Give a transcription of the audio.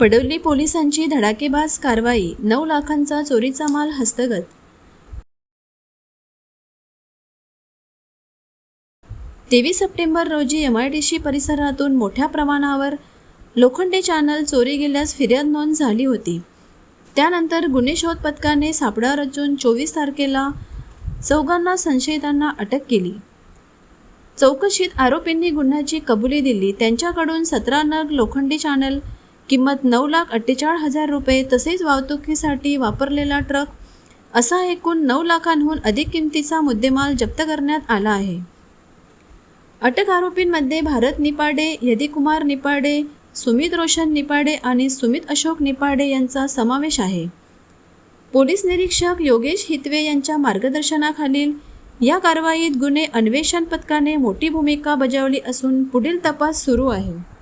पडवली पोलिसांची धडाकेबाज कारवाई नऊ लाखांचा चोरीचा माल हस्तगत. तेवीस सप्टेंबर रोजी एम आय डी सी परिसरातून मोठ्या प्रमाणावर लोखंडी चॅनल चोरी गेल्यास फिर्याद नोंद झाली होती. त्यानंतर गुन्हे शोध पथकाने सापडा रचून चोवीस तारखेला चौघांना संशयितांना अटक केली. चौकशीत आरोपींनी गुन्ह्याची कबुली दिली. त्यांच्याकडून सतरा नग लोखंडी चॅनल किंमत नऊ लाख अठ्ठेचाळीस हजार रुपये तसेच वाहतुकीसाठी वापरलेला ट्रक असा एकूण नऊ लाखांहून अधिक किमतीचा मुद्देमाल जप्त करण्यात आला आहे. अटक आरोपींमध्ये भारत निपाडे यदिकुमार निपाडे सुमित रोशन निपाडे आणि सुमित अशोक निपाडे यांचा समावेश आहे. पोलीस निरीक्षक योगेश हितवे यांच्या मार्गदर्शनाखालील या कारवाईत गुन्हे अन्वेषण पथकाने मोठी भूमिका बजावली असून पुढील तपास सुरू आहे.